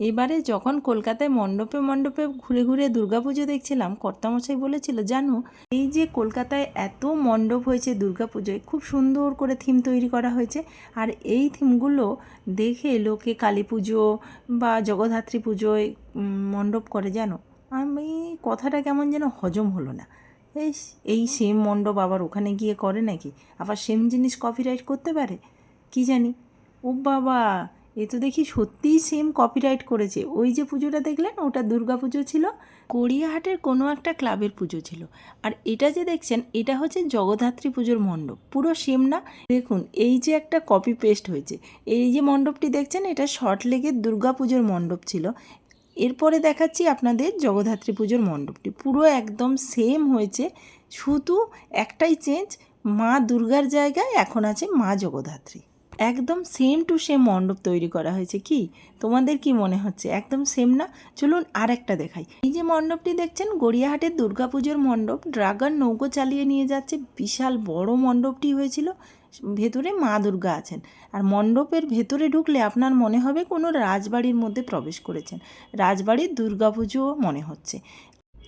এবারে যখন কলকাতায় মণ্ডপে মণ্ডপে ঘুরে ঘুরে দুর্গাপুজো দেখছিলাম, কর্তামশাই বলেছিল, জানো, এই যে কলকাতায় এত মণ্ডপ হয়েছে দুর্গাপুজোয়, খুব সুন্দর করে থিম তৈরি করা হয়েছে। আর এই থিমগুলো দেখে লোকে কালী পুজো বা জগদ্ধাত্রী পুজোয় মণ্ডপ করে, জানো? আমি, কথাটা কেমন যেন হজম হলো না। এই এই সেম মণ্ডপ আবার ওখানে গিয়ে করে নাকি? আবার সেম জিনিস কপিরাইট করতে পারে? কি জানি? ও বাবা এ তো দেখি সত্যিই সেম কপিরাইট করেছে। ওই যে পুজোটা দেখলেন, ওটা দুর্গা পুজো ছিল। গড়িয়াহাটের কোনো একটা ক্লাবের পুজো ছিল। আর এটা যে দেখছেন, এটা হচ্ছে জগদ্ধাত্রী পুজোর মণ্ডপ। পুরো সেম না। দেখুন, এই যে একটা কপি পেস্ট হয়েছে। এই যে মণ্ডপটি দেখছেন, এটা শর্ট লেগের দুর্গা পুজোর মণ্ডপ ছিল। এরপরে দেখাচ্ছি আপনাদের জগদ্ধাত্রী পুজোর মণ্ডপটি। পুরো একদম সেম হয়েছে। শুধু একটাই চেঞ্জ মা দুর্গার জায়গায় এখন আছে মা জগদ্ধাত্রী। একদম সেম টু সেম মণ্ডপ তৈরি করা হয়েছে কি? তোমাদের কি মনে হচ্ছে? একদম সেম না? চলুন আর একটা দেখাই। এই যে মণ্ডপটি দেখছেন, গড়িয়াহাটের দুর্গাপুজোর মণ্ডপ, ড্রাগন নৌকো চালিয়ে নিয়ে যাচ্ছে বিশাল বড় মণ্ডপটি হয়েছিল। ভেতরে মা দুর্গা আছেন। আর মণ্ডপের ভেতরে ঢুকলে আপনার মনে হবে কোনো রাজবাড়ির মধ্যে প্রবেশ করেছেন। রাজবাড়ির দুর্গাপুজো মনে হচ্ছে।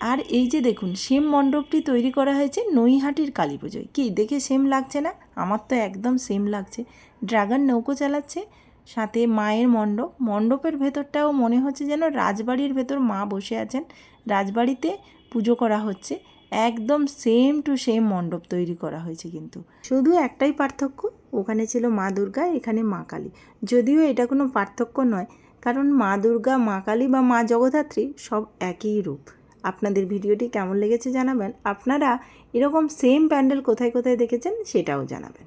আর এই যে দেখুন, সেম মণ্ডপটি তৈরি করা হয়েছে নৈহাটির কালী পুজোয় কি, দেখে সেম লাগছে না? আমার তো একদম সেম লাগছে। ড্রাগন নৌকো চালাচ্ছে, সাথে মায়ের মণ্ডপ। মণ্ডপের ভেতরটাও মনে হচ্ছে যেন রাজবাড়ির ভেতর মা বসে আছেন। রাজবাড়িতে পুজো করা হচ্ছে। একদম সেম টু সেম মণ্ডপ তৈরি করা হয়েছে কিন্তু। শুধু একটাই পার্থক্য, ওখানে ছিল মা দুর্গা, এখানে মা কালী। যদিও এটা কোনো পার্থক্য নয়, কারণ মা দুর্গা, মা কালী বা মা জগদ্ধাত্রী সব একই রূপ। আপনাদের ভিডিওটি কেমন লেগেছে জানাবেন। আপনারা এরকম সেম প্যান্ডেল কোথায় কোথায় দেখেছেন সেটাও জানাবেন।